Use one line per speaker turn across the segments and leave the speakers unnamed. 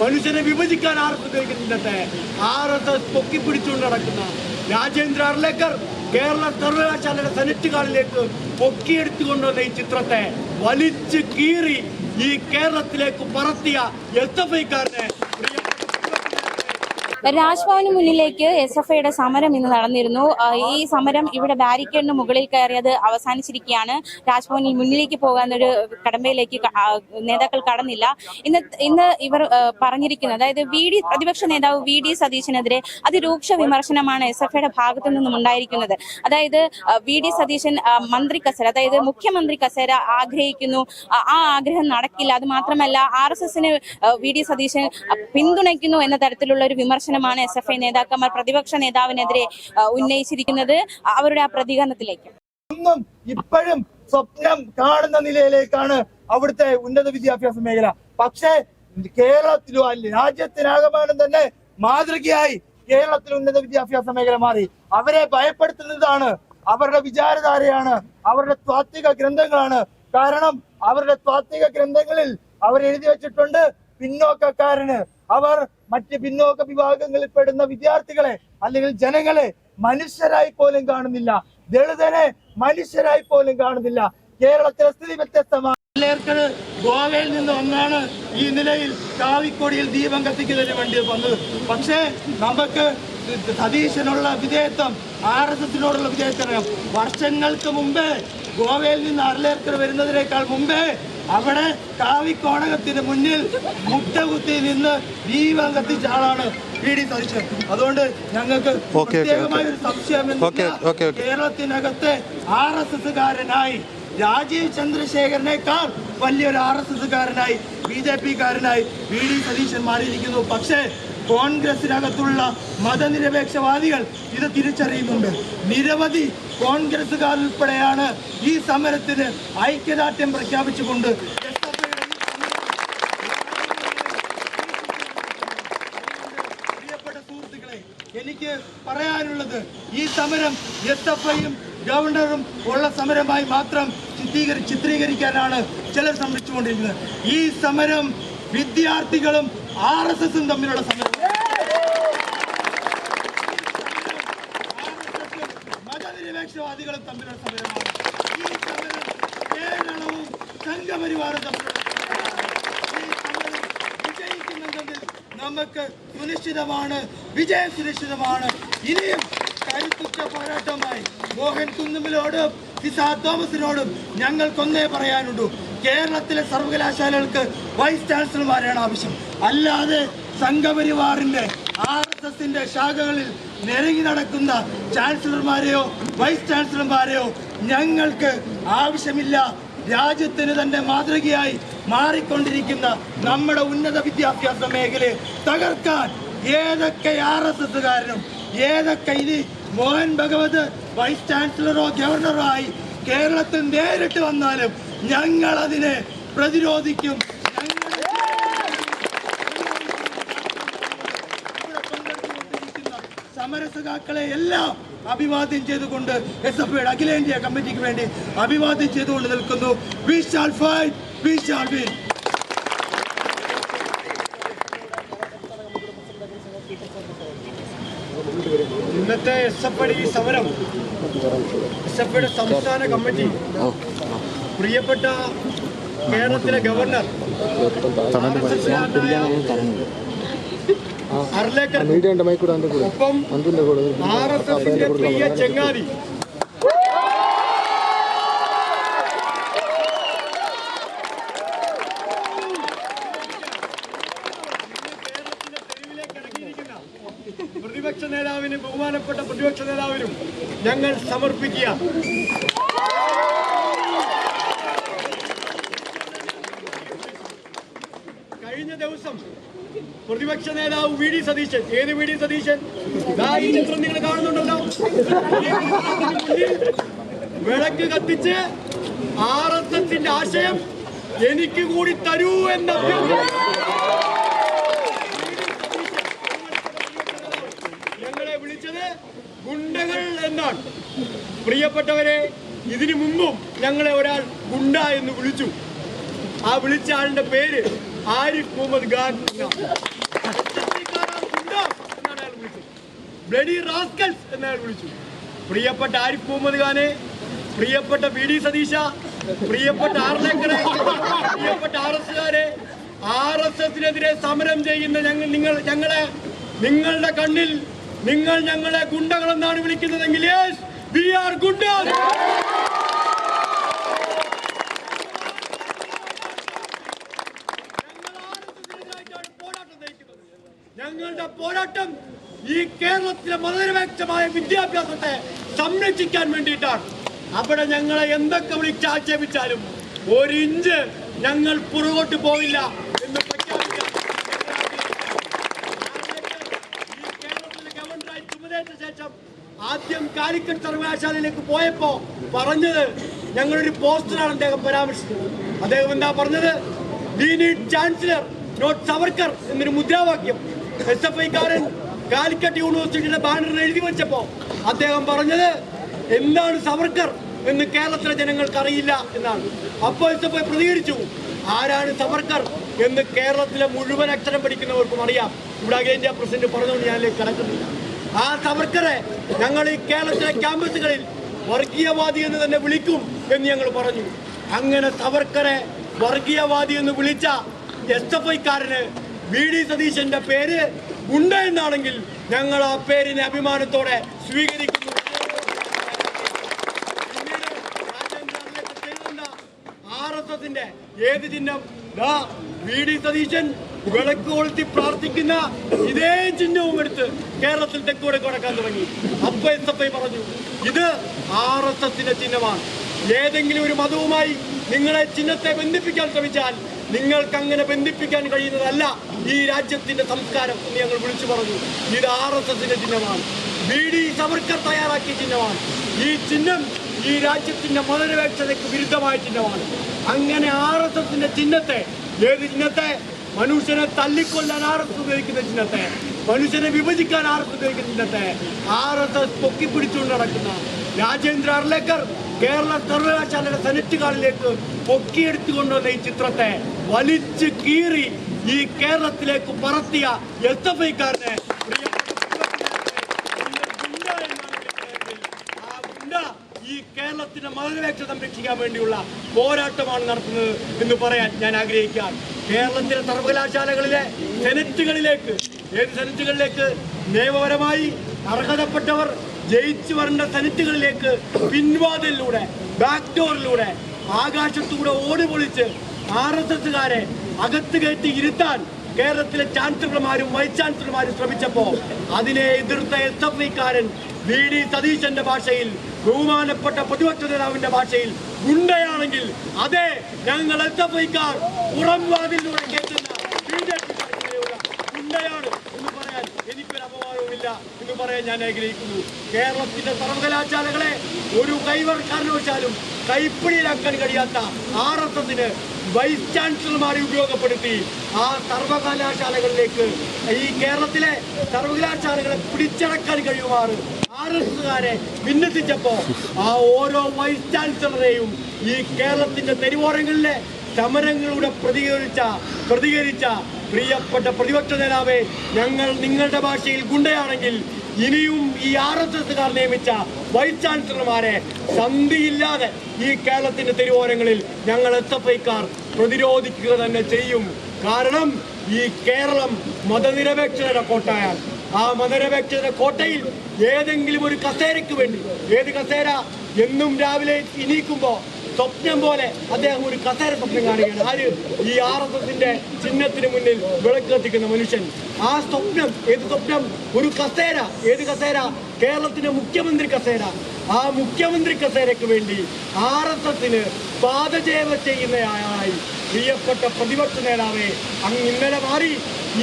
മനുഷ്യനെ വിഭജിക്കാൻ ആർക്കും എസ് ഉപയോഗിക്കുന്നില്ലട്ടെ ആർ എസ് എസ് പൊക്കിപ്പിടിച്ചുകൊണ്ട് നടക്കുന്ന രാജേന്ദ്ര അർലേക്കർ കേരള സർവകലാശാലയുടെ സെനറ്റ് പൊക്കിയെടുത്തുകൊണ്ട് വന്ന ഈ ചിത്രത്തെ വലിച്ചു കീറി ഈ കേരളത്തിലേക്ക് പറത്തിയ എസ് എഫ് ഐക്കാരനെ
രാജ്ഭവന് മുന്നിലേക്ക് എസ് എഫ് ഐയുടെ സമരം ഇന്ന് നടന്നിരുന്നു. ഈ സമരം ഇവിടെ ബാരിക്കേഡിന് മുകളിൽ കയറിയത് അവസാനിച്ചിരിക്കുകയാണ്. രാജ്ഭവനിൽ മുന്നിലേക്ക് പോകാനൊരു കടമ്പയിലേക്ക് നേതാക്കൾ കടന്നില്ല. ഇന്ന് ഇന്ന് ഇവർ പറഞ്ഞിരിക്കുന്നത് അതായത് വി ഡി പ്രതിപക്ഷ നേതാവ് വി ഡി സതീശനെതിരെ അതിരൂക്ഷ വിമർശനമാണ് എസ് എഫ് ഐയുടെ ഭാഗത്തു നിന്നും ഉണ്ടായിരിക്കുന്നത്. അതായത് വി ഡി സതീശൻ മന്ത്രി കസേര അതായത് മുഖ്യമന്ത്രി കസേര ആഗ്രഹിക്കുന്നു. ആ ആഗ്രഹം നടക്കില്ല. അത് മാത്രമല്ല ആർ എസ് എസിന് വി ഡി സതീശൻ പിന്തുണയ്ക്കുന്നു എന്ന തരത്തിലുള്ള ഒരു വിമർശനമാണ് എസ് എഫ് ഐ നേതാക്കന്മാർ പ്രതിപക്ഷ നേതാവിനെതിരെ ഉന്നയിച്ചിരിക്കുന്നത്. അവരുടെ ആ പ്രതികരണത്തിലേക്ക്.
ഇപ്പോഴും സ്വപ്നം കാണുന്ന നിലയിലേക്കാണ് അവിടുത്തെ ഉന്നത വിദ്യാഭ്യാസ മേഖല. പക്ഷേ കേരളത്തിലോ അല്ല രാജ്യത്തിനാകമാനം തന്നെ മാതൃകയായി കേരളത്തിൽ ഉന്നത വിദ്യാഭ്യാസ മേഖല മാറി. അവരെ ഭയപ്പെടുത്തുന്നതാണ് അവരുടെ വിചാരധാരയാണ് അവരുടെ താത്വിക ഗ്രന്ഥങ്ങളാണ്. കാരണം അവരുടെ താത്വിക ഗ്രന്ഥങ്ങളിൽ അവർ എഴുതി വെച്ചിട്ടുണ്ട് പിന്നോക്കക്കാരന്. അവർ മറ്റ് പിന്നോക്ക വിഭാഗങ്ങളിൽ പെടുന്ന വിദ്യാർത്ഥികളെ അല്ലെങ്കിൽ ജനങ്ങളെ മനുഷ്യരായി പോലും കാണുന്നില്ല. ദളിതനെ മനുഷ്യരായി പോലും കാണുന്നില്ല. കേരളത്തിലെ സ്ഥിതി വ്യത്യസ്തമാണ് ഗോവയിൽ നിന്ന് ഒന്നാണ് ഈ നിലയിൽ കാവിക്കൊടിയിൽ ദീപം കത്തിക്കുന്നതിന് വേണ്ടി വന്നത്. പക്ഷേ നമുക്ക് സതീശനുള്ള വിധേയത്വം ആർ എസ് എസിനോടുള്ള വിധേയത്വം വർഷങ്ങൾക്ക് മുമ്പേ ഗോവയിൽ നിന്ന് അർലേക്കർ വരുന്നതിനേക്കാൾ മുമ്പേ അവിടെ കാവിക്കോടകത്തിന് മുന്നിൽ മുട്ടകുത്തി നിന്ന് ദീപം കത്തിച്ച ആളാണ് പി ഡി സതീശൻ. അതുകൊണ്ട് ഞങ്ങൾക്ക് പ്രത്യേകമായ ഒരു സംശയം. കേരളത്തിനകത്തെ ആർ എസ് എസ്സുകാരനായി രാജീവ് ചന്ദ്രശേഖരനേക്കാൾ വലിയൊരു ആർ എസ് എസ്സുകാരനായി ബി ജെ പിക്കാരനായി വി ഡി സതീശൻ മാറിയിരിക്കുന്നു. പക്ഷേ കോൺഗ്രസിനകത്തുള്ള മതനിരപേക്ഷവാദികൾ ഇത് തിരിച്ചറിയുന്നുണ്ട്. നിരവധി കോൺഗ്രസുകാർ ഉൾപ്പെടെയാണ് ഈ സമരത്തിന് ഐക്യദാർഢ്യം പ്രഖ്യാപിച്ചുകൊണ്ട് എനിക്ക് പറയാനുള്ളത് ഈ സമരം എസ് എഫ് ഐയും ഗവർണറും ഉള്ള സമരമായി മാത്രം ചിത്രീകരി ചിത്രീകരിക്കാനാണ് ചിലർ ശ്രമിച്ചുകൊണ്ടിരിക്കുന്നത്. ഈ സമരം വിദ്യാർത്ഥികളും ആർ എസ് എസും തമ്മിലുള്ള സമരം മതനിരപേക്ഷവാദികളും തമ്മിലുള്ള സമരമാണ് ഈ സമരം കേരളവും സംഘപരിവാറും തമ്മിലുള്ള വിജയിക്കുന്നുണ്ടെങ്കിൽ നമുക്ക് സുനിശ്ചിതമാണ് വിജയം സുനിശ്ചിതമാണ്. ഇനിയും കരുത്തുറ്റ പോരാട്ടമായി മോഹൻ കുന്നുമിലോടും സിസാ തോമസിനോടും ഞങ്ങൾക്കൊന്നേ പറയാനുള്ളൂ. കേരളത്തിലെ സർവകലാശാലകൾക്ക് വൈസ് ചാൻസലർമാരാണ് ആവശ്യം. അല്ലാതെ സംഘപരിവാറിന്റെ ആർ എസ് എസിന്റെ ശാഖകളിൽ നിരങ്ങി നടക്കുന്ന ചാൻസലർമാരെയോ വൈസ് ചാൻസലർമാരെയോ ഞങ്ങൾക്ക് ആവശ്യമില്ല. രാജ്യത്തിന് തന്നെ മാതൃകയായി മാറിക്കൊണ്ടിരിക്കുന്ന നമ്മുടെ ഉന്നത വിദ്യാഭ്യാസ മേഖലയെ തകർക്കാൻ ഏതൊക്കെ ആർ എസ് എസുകാരനും ഏതൊക്കെ ഇനി മോഹൻ ഭഗവത് വൈസ് ചാൻസലറോ ഗവർണറോ ആയി കേരളത്തിൽ നേരിട്ട് വന്നാലും ഞങ്ങൾ അതിനെ പ്രതിരോധിക്കും ഞങ്ങളുടെ ഇവിടെ പങ്കെടുത്തുകൊണ്ടിരിക്കുന്ന സമരസഖാക്കളെ എല്ലാം അഭിവാദ്യം ചെയ്തുകൊണ്ട് എസ് എഫ് ഐയുടെ അഖിലേന്ത്യാ കമ്മിറ്റിക്ക് വേണ്ടി അഭിവാദ്യം ചെയ്തുകൊണ്ട് നിൽക്കുന്നു. ഫൈറ്റ്
ഇന്നത്തെ എസ് എഫ് ഐ സമരം എസ് എഫ് ഐയുടെ സംസ്ഥാന കമ്മിറ്റി പ്രിയപ്പെട്ട കേരളത്തിലെ ഗവർണർ അർലേക്കർ ഒപ്പം ആർ എസ് എസിന്റെ പ്രിയ ചെങ്ങാതി. പ്രതിപക്ഷ നേതാവിന് ബഹുമാനപ്പെട്ട പ്രതിപക്ഷ നേതാവിനും ഞങ്ങൾ സമർപ്പിക്കുക. കഴിഞ്ഞ ദിവസം പ്രതിപക്ഷ നേതാവ് വി ഡി സതീശൻ. ഏത് വി ഡി സതീശൻ? ഈ നിങ്ങൾ കാണുന്നുണ്ടല്ലോ. വിളക്ക് കത്തിച്ച് ആർ എസ് എസിന്റെ ആശയം എനിക്ക് കൂടി തരൂ എന്ന ഞങ്ങളെ വിളിച്ചത് ഗുണ്ടകൾ എന്നാണ്. പ്രിയപ്പെട്ടവരെ ഇതിനു മുമ്പും ഞങ്ങളെ ഒരാൾ ഗുണ്ട എന്ന് വിളിച്ചു. ആ വിളിച്ച ആളിന്റെ പേര് ആരിഫ് മുഹമ്മദ് ഖാൻ എന്നാണ് അയാൾ വിളിച്ചത് ബ്ലഡി റാസ്കൽസ് എന്നയാൾ വിളിച്ചു. പ്രിയപ്പെട്ട ആരിഫ് മുഹമ്മദ് ഖാനെ പ്രിയപ്പെട്ട ബി ഡി സതീശ പ്രിയപ്പെട്ട ആർലേക്കറെ പ്രിയപ്പെട്ട ആർ എസ്കാരെ ആർ എസ് എസിനെതിരെ സമരം ചെയ്യുന്ന ഞങ്ങൾ നിങ്ങൾ ഞങ്ങളെ നിങ്ങളുടെ കണ്ണിൽ നിങ്ങൾ ഞങ്ങളെ ഗുണ്ടകളെന്നാണ് വിളിക്കുന്നതെങ്കിൽ വി ആർ ഗുണ്ടസ് ഞങ്ങളുടെ പോരാട്ടം ഈ കേരളത്തിലെ മതനിരപേക്ഷമായ വിദ്യാഭ്യാസത്തെ സംരക്ഷിക്കാൻ വേണ്ടിയിട്ടാണ്. അവിടെ ഞങ്ങളെ എന്തൊക്കെ വിളിച്ച് ആക്ഷേപിച്ചാലും ഒരു ഇഞ്ച് ഞങ്ങൾ പുറകോട്ട് പോവില്ല എന്ന് ശേഷം ആദ്യം കാലിക്കറ്റ് സർവകലാശാലയിലേക്ക് പോയപ്പോ പറഞ്ഞത് ഞങ്ങളൊരു പോസ്റ്ററാണ് അദ്ദേഹം പരാമർശിച്ചത്. അദ്ദേഹം എന്താ പറഞ്ഞത്? We need chancellor not Savarkar എന്നൊരു മുദ്രാവാക്യം. എസ് എഫ് ഐക്കാരൻ കാലിക്കറ്റ് യൂണിവേഴ്സിറ്റിയുടെ ബാനറിൽ എഴുതി വെച്ചപ്പോ അദ്ദേഹം പറഞ്ഞത് എന്താണ് സവർക്കർ എന്ന് കേരളത്തിലെ ജനങ്ങൾക്ക് അറിയില്ല എന്നാണ്. അപ്പോൾ ഇപ്പോ പ്രതികരിച്ചു. ആരാണ് സവർക്കർ എന്ന് കേരളത്തിലെ മുഴുവൻ അക്ഷരം പഠിക്കുന്നവർക്കും അറിയാം. ഇവിടെ അഖിലേന്ത്യാ പ്രസിഡന്റ് പറഞ്ഞുകൊണ്ട് ഞാൻ കടക്കുന്നില്ല. ആ സവർക്കറെ ഞങ്ങൾ ഈ കേരളത്തിലെ ക്യാമ്പസുകളിൽ വർഗീയവാദി എന്ന് തന്നെ വിളിക്കും എന്ന് ഞങ്ങൾ പറഞ്ഞു. അങ്ങനെ സവർക്കറെ വർഗീയവാദി എന്ന് വിളിച്ച എസ് എഫ് ഐക്കാരന് വി ഡി സതീശന്റെ പേര് ഗുണ്ട എന്നാണെങ്കിൽ ഞങ്ങൾ ആ പേരിനെ അഭിമാനത്തോടെ സ്വീകരിക്കുന്നു. എസിന്റെ ഏത് ചിഹ്നം? വി ഡി സതീശൻ വിളക്ക് കൊളുത്തി പ്രാർത്ഥിക്കുന്ന ഇതേ ചിഹ്നവും എടുത്ത് കേരളത്തിൽ തെക്കൂടെ കൊടുക്കാൻ തുടങ്ങി. അപ്പൊ എസ് എഫ് ഐ പറഞ്ഞു ഇത് ആർ എസ് എസിന്റെ ചിഹ്നമാണ്. ഏതെങ്കിലും ഒരു മതവുമായി നിങ്ങളെ ചിഹ്നത്തെ ബന്ധിപ്പിക്കാൻ ശ്രമിച്ചാൽ നിങ്ങൾക്ക് അങ്ങനെ ബന്ധിപ്പിക്കാൻ കഴിയുന്നതല്ല ഈ രാജ്യത്തിന്റെ സംസ്കാരം എന്ന് ഞങ്ങൾ വിളിച്ചു പറഞ്ഞു. ഇത് ആർ എസ് എസിന്റെ ചിഹ്നമാണ്. ബി ഡി സവർക്കർ തയ്യാറാക്കിയ ചിഹ്നമാണ്. ഈ ചിഹ്നം ഈ രാജ്യത്തിന്റെ മതനിരപേക്ഷതയ്ക്ക് വിരുദ്ധമായ ചിഹ്നമാണ്. അങ്ങനെ ആർ എസ് എസിന്റെ ചിഹ്നത്തെ ഏത് ചിഹ്നത്തെ? മനുഷ്യനെ തല്ലിക്കൊല്ലാൻ ആർ എസ് ഉപയോഗിക്കുന്ന ചിഹ്നത്തെ മനുഷ്യനെ വിഭജിക്കാൻ ആർ എസ് ഉപയോഗിക്കുന്ന ചിഹ്നത്തെ ആർ എസ് എസ് പൊക്കിപ്പിടിച്ചുകൊണ്ട് നടക്കുന്ന രാജേന്ദ്ര അർലേക്കർ കേരള സർവകലാശാലയുടെ സെനറ്റ് കാളിലേക്ക് പൊക്കിയെടുത്തുകൊണ്ടുവന്ന ഈ ചിത്രത്തെ വലിച്ചു കീറി ഈ കേരളത്തിലേക്ക് പറത്തിയ എസ് എഫ് ഐക്കാരനെ ഈ കേരളത്തിന്റെ മതനിരപേക്ഷ സംരക്ഷിക്കാൻ വേണ്ടിയുള്ള പോരാട്ടമാണ് നടത്തുന്നത് എന്ന് പറയാൻ ഞാൻ ആഗ്രഹിക്കാം കേരളത്തിലെ സർവകലാശാലകളിലെ സെനറ്റുകളിലേക്ക് ഏത് സെനറ്റുകളിലേക്ക് നിയമപരമായി അർഹതപ്പെട്ടവർ ജയിച്ചു വരേണ്ട സെനറ്റുകളിലേക്ക് പിൻവാതിലൂടെ ബാക്ക് ഡോറിലൂടെ ആകാശത്തൂടെ ഓടി പൊളിച്ച് ആർ എസ് എസുകാരെ അകത്ത് കയറ്റി ഇരുത്താൻ കേരളത്തിലെ ചാൻസലർമാരും വൈസ് ചാൻസലർമാരും ശ്രമിച്ചപ്പോ അതിനെ എതിർത്ത എസ് എഫ് ഐക്കാരൻ വി ഡി സതീശന്റെ ഭാഷയിൽ ബഹുമാനപ്പെട്ട പ്രതിപക്ഷ നേതാവിന്റെ ഭാഷയിൽ ഗുണ്ടയാണെങ്കിൽ അതെ ഞങ്ങൾ എസ് എഫ് ഐക്കാർ പുറം വാതിലൂടെ കേട്ടുന്ന ബി ജെ പി ഗുണ്ടയാണ് എന്ന് പറയാൻ എനിക്കൊരു അപമാനവുമില്ല എന്ന് പറയാൻ ഞാൻ ആഗ്രഹിക്കുന്നു. കേരളത്തിന്റെ സർവകലാശാലകളെ ഒരു കൈവർ കാരണവശാലും കൈപ്പിടിയിലാക്കാൻ കഴിയാത്ത ആർ എസ് എസിന് വൈസ് ചാൻസലർമാരെ ഉപയോഗപ്പെടുത്തി ആ സർവകലാശാലകളിലേക്ക് ഈ കേരളത്തിലെ സർവകലാശാലകളെ പിടിച്ചടക്കാൻ കഴിയുമാറ് ആർ എസ് എസുകാരെ വിന്യസിച്ചപ്പോൾ ആ ഓരോ വൈസ് ചാൻസലറെയും ഈ കേരളത്തിന്റെ തെരുവോരങ്ങളിലെ സമരങ്ങളുടെ പ്രതികരിച്ച പ്രതികരിച്ച പ്രിയപ്പെട്ട പ്രതിപക്ഷ നേതാവേ ഞങ്ങൾ നിങ്ങളുടെ ഭാഷയിൽ ഗുണ്ടയാണെങ്കിൽ ഇനിയും ഈ ആർ എസ് എസ്സുകാർ നിയമിച്ച വൈസ് ചാൻസലർമാരെ സന്ധിയില്ലാതെ ഈ കേരളത്തിന്റെ തെരുവോരങ്ങളിൽ ഞങ്ങൾ എസ് എഫ് ഐക്കാർ പ്രതിരോധിക്കുക തന്നെ ചെയ്യും. കാരണം ഈ കേരളം മതനിരപേക്ഷതയുടെ കോട്ടയാണ്. ആ മതനിരപേക്ഷതയുടെ കോട്ടയിൽ ഏതെങ്കിലും ഒരു കസേരയ്ക്ക് വേണ്ടി ഏത് കസേര എന്നും രാവിലെ എണീക്കുമ്പോ സ്വപ്നം പോലെ അദ്ദേഹം ഒരു കസേര സ്വപ്നം കാണുകയാണ്. ആര്? ഈ ആർ എസ് എസിന്റെ ചിഹ്നത്തിന് മുന്നിൽ വിളക്ക് കത്തിക്കുന്ന മനുഷ്യൻ. ആ സ്വപ്നം ഏത് സ്വപ്നം? ഒരു കസേര. ഏത് കസേര? കേരളത്തിന്റെ മുഖ്യമന്ത്രി കസേര. ആ മുഖ്യമന്ത്രി കസേരയ്ക്ക് വേണ്ടി ആർ എസ് എസിന് പാദചേവ ചെയ്യുന്നയാളായി പ്രിയപ്പെട്ട പ്രതിപക്ഷ നേതാവെ അങ്ങ് ഇന്നലെ മാറി.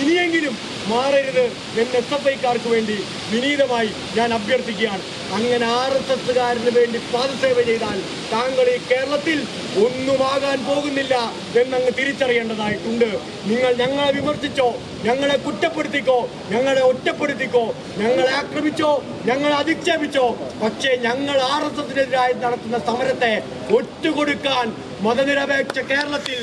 ഇനിയെങ്കിലും മാറരുത് എന്ന് എസ് എഫ് ഐക്കാർക്ക് വേണ്ടി വിനീതമായി ഞാൻ അഭ്യർത്ഥിക്കുകയാണ്. അങ്ങനെ ആർ എസ് എസ്സുകാരന് വേണ്ടി പാദസേവ ചെയ്താൽ താങ്കൾ ഈ കേരളത്തിൽ ഒന്നുമാകാൻ പോകുന്നില്ല എന്നങ്ങ് തിരിച്ചറിയേണ്ടതായിട്ടുണ്ട്. നിങ്ങൾ ഞങ്ങളെ വിമർശിച്ചോ ഞങ്ങളെ കുറ്റപ്പെടുത്തിക്കോ ഞങ്ങളെ ഒറ്റപ്പെടുത്തിക്കോ ഞങ്ങളെ ആക്രമിച്ചോ ഞങ്ങളെ അധിക്ഷേപിച്ചോ പക്ഷേ ഞങ്ങൾ ആർ എസ് എസിനെതിരായി നടത്തുന്ന സമരത്തെ ഒറ്റുകൊടുക്കാൻ മതനിരപേക്ഷ കേരളത്തിൽ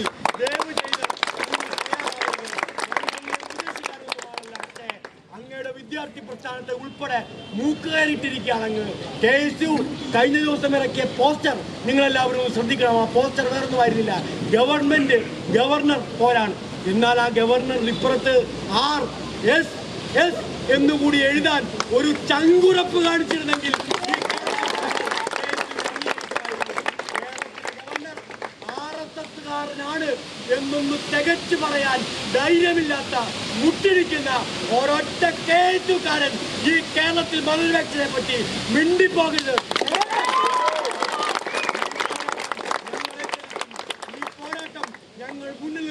വിദ്യാർത്ഥി പ്രസ്ഥാനത്തെ ഉൾപ്പെടെ മൂക്കുകയറിയിട്ടിരിക്കുകയാണെങ്കിൽ കെ എസ് യു കഴിഞ്ഞ ദിവസം ഇറക്കിയ പോസ്റ്റർ നിങ്ങളെല്ലാവരും ശ്രദ്ധിക്കണം. ആ പോസ്റ്റർ വേറൊന്നും ആയിരുന്നില്ല. ഗവൺമെന്റ് ഗവർണർ പോരാണ് എന്നാൽ ആ ഗവർണർ ഇപ്പുറത്ത് ആർ എസ് എസ് എന്നുകൂടി എഴുതാൻ ഒരു ചങ്കുറപ്പ് കാണിച്ചിരുന്നെങ്കിൽ ഈ ഗവർണർ ആർ എസ് എസ്സുകാരനാണ് എന്നൊന്ന് തികച്ചു പറയാൻ ധൈര്യമില്ലാത്ത മുട്ടിരിക്കുന്ന ഒരൊറ്റ കേറ്റുകാരൻ ഈ കേരളത്തിൽ മതനിരക്ഷനെ പറ്റി മിണ്ടിപ്പോകരുത്. ഞങ്ങൾ മുന്നിൽ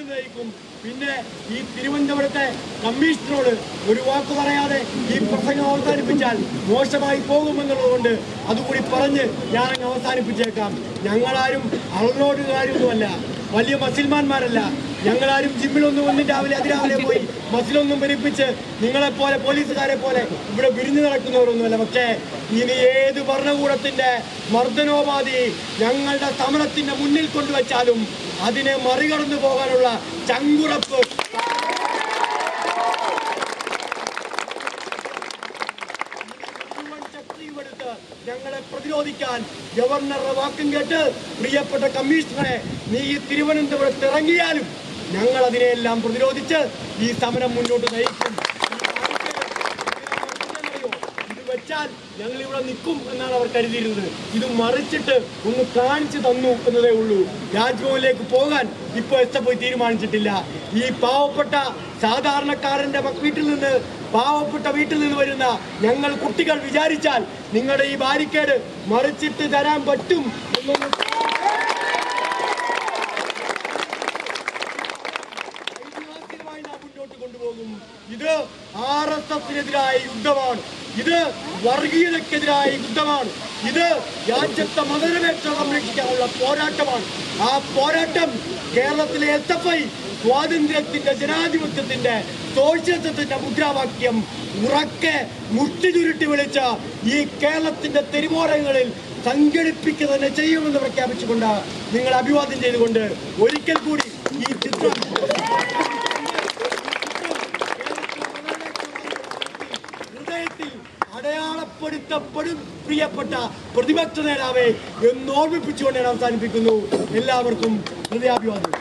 പിന്നെ ഈ തിരുവനന്തപുരത്തെ കമ്മീഷണറോട് ഒരു വാക്ക് പറയാതെ ഈ പ്രസംഗം അവസാനിപ്പിച്ചാൽ മോശമായി പോകുമെന്നുള്ളതുകൊണ്ട് അതുകൂടി പറഞ്ഞ് ഞാൻ അവസാനിപ്പിച്ചേക്കാം. ഞങ്ങളാരും അളനോടുകാരൊന്നുമല്ല വലിയ മസിൽമാന്മാരല്ല ഞങ്ങളാരും ജിമ്മിലൊന്നും ഒന്നും രാവിലെ അതിരാവിലെ പോയി മസിലൊന്നും പെരുപ്പിച്ച് നിങ്ങളെപ്പോലെ പോലീസുകാരെ പോലെ ഇവിടെ വിരിഞ്ഞു നടക്കുന്നവരൊന്നുമല്ല. പക്ഷേ ഇനി ഏത് ഭരണകൂടത്തിന്റെ മർദ്ദനോപാധി ഞങ്ങളുടെ സമരത്തിന്റെ മുന്നിൽ കൊണ്ടുവച്ചാലും അതിനെ മറികടന്നു പോകാനുള്ള ചങ്കുറപ്പ് മുഴുവൻ ശക്തിയും എടുത്ത് ഞങ്ങളെ പ്രതിരോധിക്കാൻ ഗവർണറുടെ വാക്കും കേട്ട് പ്രിയപ്പെട്ട കമ്മീഷണറെ നീ ഈ തിരുവനന്തപുരത്ത് ഇറങ്ങിയാലും ഞങ്ങൾ അതിനെയെല്ലാം പ്രതിരോധിച്ച് ഈ സമരം മുന്നോട്ട് നയിക്കും. വെച്ചാൽ ഞങ്ങൾ ഇവിടെ നിൽക്കും എന്നാണ് അവർ കരുതിയിരുന്നത്. ഇത് മറിച്ചിട്ട് ഒന്ന് കാണിച്ചു തന്നു എന്നതേ ഉള്ളൂ. രാജ്ഭവനിലേക്ക് പോകാൻ ഇപ്പോൾ എസ് എഫ് തീരുമാനിച്ചിട്ടില്ല. ഈ പാവപ്പെട്ട സാധാരണക്കാരന്റെ വീട്ടിൽ നിന്ന് പാവപ്പെട്ട വീട്ടിൽ നിന്ന് വരുന്ന ഞങ്ങൾ കുട്ടികൾ വിചാരിച്ചാൽ നിങ്ങളുടെ ഈ ബാരിക്കേഡ് മറിച്ചിട്ട് തരാൻ പറ്റും എന്നൊന്ന് കൊണ്ടുപോകും. ഇത് ആർ എസ് എസിനെതിരായ യുദ്ധമാണ്. ഇത് വർഗീയതക്കെതിരായ യുദ്ധമാണ്. ഇത് രാജ്യത്തെ മതനിരപേക്ഷ സംരക്ഷിക്കാനുള്ള പോരാട്ടമാണ്. ആ പോരാട്ടം കേരളത്തിലെ എസ് എഫ് ഐ സ്വാതന്ത്ര്യത്തിന്റെ ജനാധിപത്യത്തിന്റെ സോഷ്യലിസത്തിന്റെ മുദ്രാവാക്യം ഉറക്കെ മുട്ടി ചുരുട്ടി വിളിച്ച ഈ കേരളത്തിന്റെ തെരുവോരങ്ങളിൽ സംഘടിപ്പിക്കുക തന്നെ ചെയ്യുമെന്ന് പ്രഖ്യാപിച്ചുകൊണ്ട് നിങ്ങൾ അഭിവാദ്യം ചെയ്തുകൊണ്ട് ഒരിക്കൽ കൂടി ഈ ചിത്രം ഹൃദയത്തിൽ അടയാളപ്പെടുത്തപ്പെടും പ്രിയപ്പെട്ട പ്രതിപക്ഷ നേതാവെ എന്നോർമ്മിപ്പിച്ചുകൊണ്ട് ഞാൻ അവസാനിപ്പിക്കുന്നു. എല്ലാവർക്കും ഹൃദയാഭിവാദം